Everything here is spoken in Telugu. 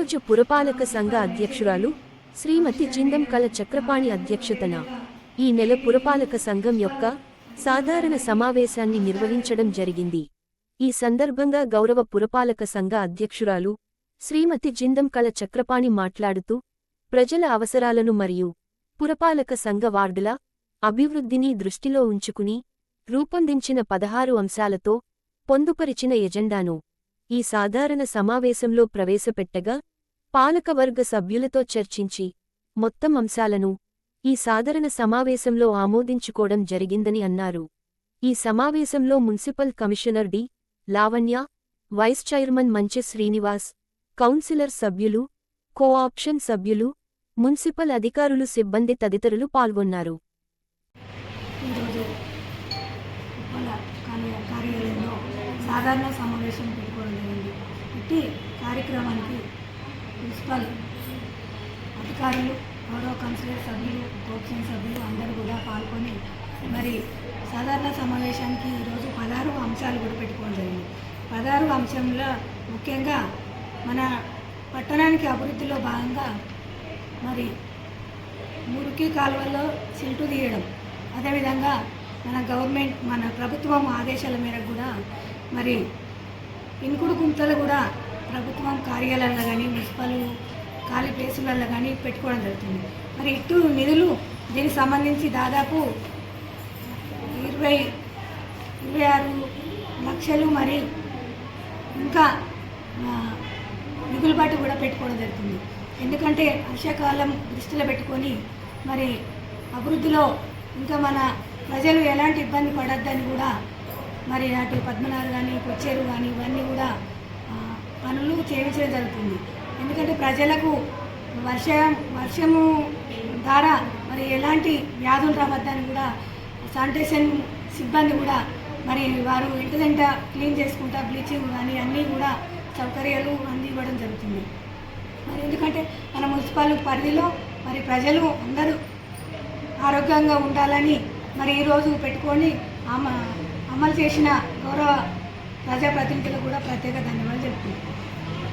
ఈరోజు పురపాలక సంఘ అధ్యక్షురాలు శ్రీమతి జిందం కల చక్రపాణి అధ్యక్షతన ఈ నెల పురపాలక సంఘం యొక్క సాధారణ సమావేశాన్ని నిర్వహించడం జరిగింది. ఈ సందర్భంగా గౌరవ పురపాలక సంఘ అధ్యక్షురాలు శ్రీమతి జిందం కల చక్రపాణి మాట్లాడుతూ ప్రజల అవసరాలను మరియు పురపాలక సంఘ వార్డుల అభివృద్ధిని దృష్టిలో ఉంచుకుని రూపొందించిన పదహారు అంశాలతో పొందుపరిచిన ఎజెండాను ఈ సాధారణ సమావేశంలో ప్రవేశపెట్టగా పాలకవర్గ సభ్యులతో చర్చించి మొత్తం అంశాలను ఈ సాధారణ సమావేశంలో ఆమోదించుకోవడం జరిగిందని అన్నారు. ఈ సమావేశంలో municipal commissioner D. Lavanya vice chairman Manche Srinivas councillor సభ్యులు కోఆప్షన్ సభ్యులు మున్సిపల్ అధికారులు సిబ్బంది తదితరులు పాల్గొన్నారు. కార్యాలయంలో సాధారణ సమావేశం పెట్టుకోవడం జరిగింది. ఇట్టి కార్యక్రమానికి మున్సిపల్ అధికారులు గౌరవ కౌన్సిలర్ సభ్యులు కోచింగ్ సభ్యులు అందరూ కూడా పాల్గొని మరి సాధారణ సమావేశానికి ఈరోజు పదహారు అంశాలు కూడా పెట్టుకోవడం జరిగింది. పదహారు అంశంలో ముఖ్యంగా మన పట్టణానికి అభివృద్ధిలో భాగంగా మరి మురికి కాలువల్లో సిల్టు తీయడం అదేవిధంగా మన గవర్నమెంట్ మన ప్రభుత్వం ఆదేశాల మేరకు కూడా మరి ఇంకుడు గుంతలు కూడా ప్రభుత్వం కార్యాలయాల్లో కానీ మున్సిపల్ ఖాళీ ప్లేసులలో కానీ పెట్టుకోవడం జరుగుతుంది. మరి ఇటు నిధులు దీనికి సంబంధించి దాదాపు ఇరవై ఇరవై ఆరు లక్షలు మరి ఇంకా మిగులుబాటు కూడా పెట్టుకోవడం జరుగుతుంది. ఎందుకంటే వర్షాకాలం దృష్టిలో పెట్టుకొని మరి అభివృద్ధిలో ఇంకా మన ప్రజలు ఎలాంటి ఇబ్బంది పడద్దని కూడా మరి అటు పద్మనాభ కానీ కొచ్చేరు కానీ ఇవన్నీ కూడా పనులు చేయించడం జరుగుతుంది. ఎందుకంటే ప్రజలకు వర్షం వర్షము ద్వారా మరి ఎలాంటి వ్యాధులు రావద్దని కూడా శానిటేషన్ సిబ్బంది కూడా మరి వారు ఇంటిదంట క్లీన్ చేసుకుంటా బ్లీచింగ్ కానీ అన్నీ కూడా సౌకర్యాలు అందివ్వడం జరుగుతుంది. మరి ఎందుకంటే మన మున్సిపల్ పరిధిలో మరి ప్రజలు అందరూ ఆరోగ్యంగా ఉండాలని మరి ఈరోజు పెట్టుకొని అమ అమలు చేసిన గౌరవ ప్రజాప్రతినిధులకు కూడా ప్రత్యేక ధన్యవాదాలు చెప్తున్నాను.